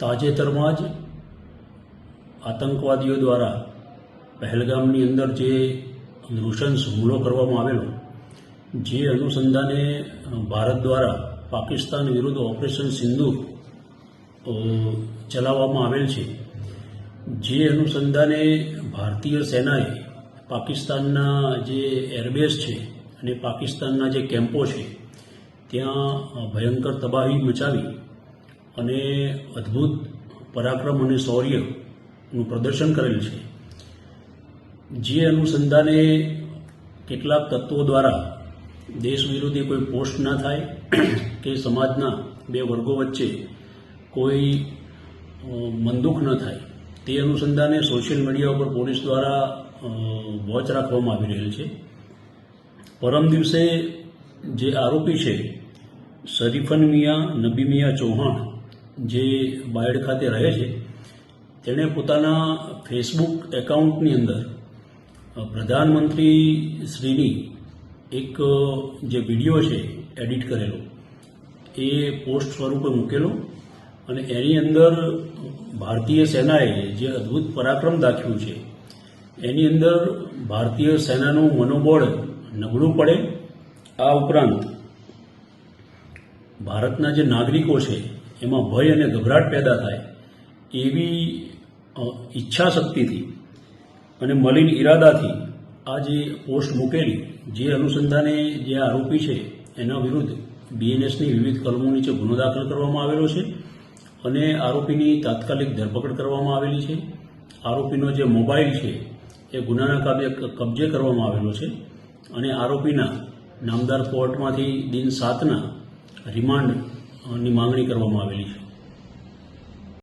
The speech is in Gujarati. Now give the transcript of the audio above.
તાજેતરમાં જ આતંકવાદીઓ દ્વારા પહેલગામની અંદર જે નૃશંસ હુમલો કરવામાં આવેલો, જે અનુસંધાને ભારત દ્વારા પાકિસ્તાન વિરુદ્ધ ઓપરેશન સિંદૂર ચલાવવામાં આવેલ છે. જે અનુસંધાને ભારતીય સેનાએ પાકિસ્તાનના જે એરબેઝ છે અને પાકિસ્તાનના જે કેમ્પો છે, ત્યાં ભયંકર તબાહી મચાવી અને અદ્ભુત પરાક્રમ અને શૌર્યનું પ્રદર્શન કરેલ છે. જે અનુસંધાને કેટલાક તત્વો દ્વારા દેશ વિરોધી કોઈ પોસ્ટ ના થાય કે સમાજના બે વર્ગો વચ્ચે કોઈ મનદુખ ન થાય, તે અનુસંધાને સોશિયલ મીડિયા ઉપર પોલીસ દ્વારા વોચ રાખવામાં આવી રહેલ છે. પરમ દિવસે જે આરોપી છે, શરીફન મિયા નબી મિયા ચૌહાણ જે બાયડ ખાતે રહે છે, તેણે પોતાના ફેસબુક એકાઉન્ટની અંદર પ્રધાનમંત્રી શ્રીની એક જે વીડિયો છે, એડિટ કરેલો, એ પોસ્ટ સ્વરૂપે મૂકેલો અને એની અંદર ભારતીય સેનાએ જે અદ્ભુત પરાક્રમ દાખ્યું છે, એની અંદર ભારતીય સેનાનું મનોબળ નબળું પડે, આ ઉપરાંત ભારતના જે નાગરિકો છે એમાં ભય અને ગભરાટ પેદા થાય એવી ઈચ્છા શક્તિથી અને મલિન ઈરાદાથી આ જે પોસ્ટ મૂકેલી, જે અનુસંધાને જે આરોપી છે, એના વિરુદ્ધ બીએનએસની વિવિધ કલમો નીચે ગુનો દાખલ કરવામાં આવેલો છે અને આરોપીની તાત્કાલિક ધરપકડ કરવામાં આવેલી છે. આરોપીનો જે મોબાઈલ છે, એ ગુનાના કાબે કબજે કરવામાં આવેલો છે અને આરોપીના નામદાર કોર્ટમાંથી દિન સાતના રિમાન્ડની માંગણી કરવામાં આવેલી છે.